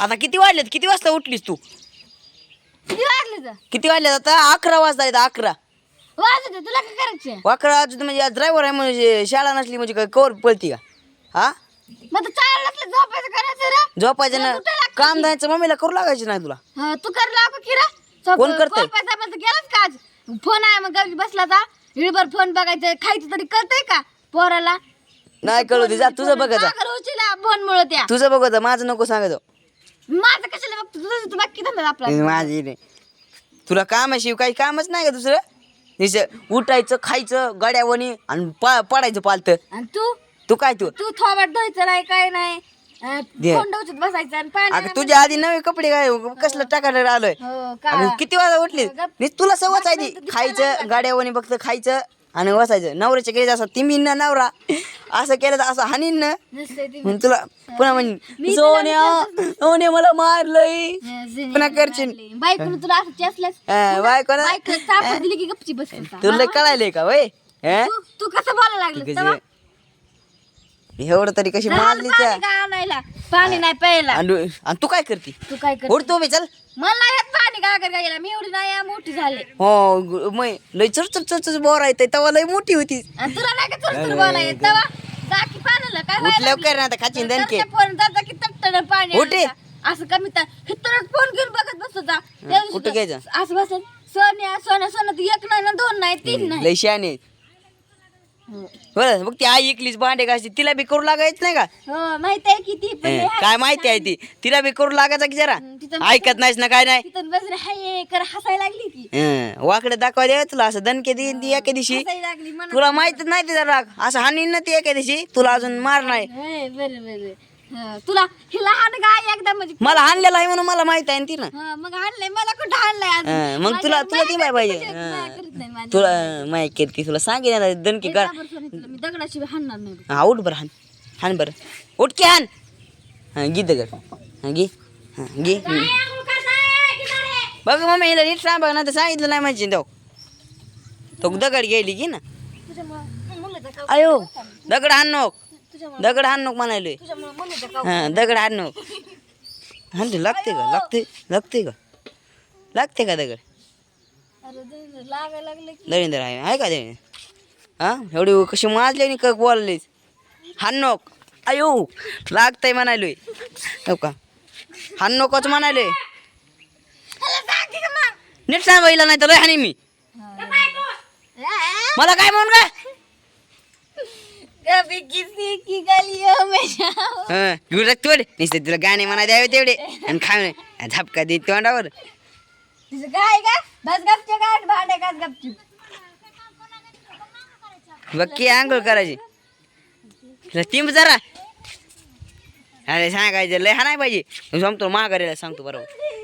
आता किती वाजलेत? किती वाजता उठलीस तू? किती वाजले तर? किती आता? अकरा वाजता आहेत अकरा. वाजत तुला काय करायचं अकरा वाजता म्हणजे ड्रायव्हर आहे म्हणजे शाळा नसली म्हणजे काय कवर पळती का? हा? मग तर चार लागलं झोपायचं करायचं रे. झोपायचं ना? काम द्यायचं मम्मीला करू लागायचं नाही तुला? हा, तू कर लाव की रे झोप- कोण करतंय? झोपायचं आपण तर गेलाच का आज? फोन आहे मग बसला जा. इळभर फोन बघायचं. खायचं तरी कळतंय का पोराला? नाही कळू दे जा. तुझं बघायचं फोन मुळे त्या तुझं बघायचं माझं नको सांगायचं माझं कशाला बघतो? तुझं तू बाकी धंदा आपला. माझी तुला काम आहे शिव काही कामच नाही का दुसरं? नुसतं उठायचं खायचं गाड्यावणी आणि पा पडायचं पालतं आणि तू? तू काय तू? तू थोबाड धुवायचं नाही काय नाही. अं, दे. बसायचं आणि पाणी अगं तुझ्या आधी नवे कपडे काय कसलं टाकायला आलोय? हो का? किती वाजता उठली गप. नी तुला सवच आहे ती. खायचं गाड्यावणी फक्त खायचं आणि बसायचं. नवऱ्याच्या घरी असं तिमी ना नवरा. असं केलं तर असं हानीन ना. म्हणून तुला पुन्हा म्हण मी सोन्या सोन्या मला मारलंय. पुन्हा करशील. बायकोनं तुला असं चेसलंस अं, बायको ना बायको चापड दिली की गपची बस तुला कळायलंय का वय? हं? तू तू कसं बोलायला लागलं तेव्हा? एवढं तरी कशी मारली त्या पाणी का आणायला? पाणी नाही प्यायला. आणि आणि तू काय करते? तू काय कर उठतो बे चल. मला येत पाणी का कर गायला मी एवढी नाही मोठी झाले. हो ग- मै लय चर चर चर चर बोर आहे तेव्हा लय मोठी होती. आणि तुला नाही का चुरचुर बोला येत? तेव्हा जा की पाण्याला काय व्हायला उठल्यावर लागलं? आता खाचीन दणके घरच्या फोन जाता की पाणी उठे. आणायला. असं कमी तर हिथूनच फोन घेऊन बघत बसतो जा त्या दिवशी कुठं तर घ्यायचं? असं बसत सोन्या सोन्या सोन्या ती एक नाही ना दोन नाही तीन नाही लय शहाणे हो. बरं मग ती आई एकलीच भांडे घासते तिला बी करू लागायचं नाही का हो माहीत आहे किती पण हं, हाय. काय माहिती आहे ती तिला बी करू लागायचं की जरा तिथं ऐकत नाहीस ना काय नाही. तिथून बसून हाय हसायला लागली ती. हं, वाकडे दाखवा द्या तुला असं दणके देईन ती एके दिवशी. हसायला लागली म्हणत तुला माहितच नाही तिचा राग. असं हानीन ना ती एके दिवशी. तुला अजून मार नाही. होय, बरं बरं हं, तुला गाय एकदा म्हणजे मला हाणलेला आहे म्हणून मला माहीत आहे ना तिनं. हं, मग मला कुठं हाणलंय अजून? हं, मग माझ्या- तुला तुला ती माझ्या पाहिजे. करत नाही. माझ्या- तुला माय करते तुला सांगेन आता दणके कर बरोबर सांगितलं, मी दगडाशिवाय हाणणार नाही. हा उठ बरं हान हान बरं. उठ की हान हां गी दगड. हां घे. हां घे. बघ मम्मी हिला नीट सांग बघ ना तर सांगितलं नाही म्हणजे तो. तो दगड गेली की ना. अयो दगड हाण दगड हाण नको म्हणायलोय. हां दगड हाण हां ते लागते का? लागते लागते का? लागते का दगड? अरे दळींदर आहे आहे का दळींदर हां? एवढी कशी माजली आणि का बोललीस. हान अयो लागतंय म्हणायलोय. हो का? हान नकोच मग. नीट सांग बाईला नाही तर हानी मी. मला काय म्हणून की गलियों में जाओ. हं, तोड. नुसते तुला गाणे म्हणा द्यावे तेवढे. आणि खाय झपका दे तोंडावर. का आंघोळ करायची. तुला टिंब जरा. सांगायचं लय हा नाही पाहिजे जमतो माघारीला सांगतो बरोबर.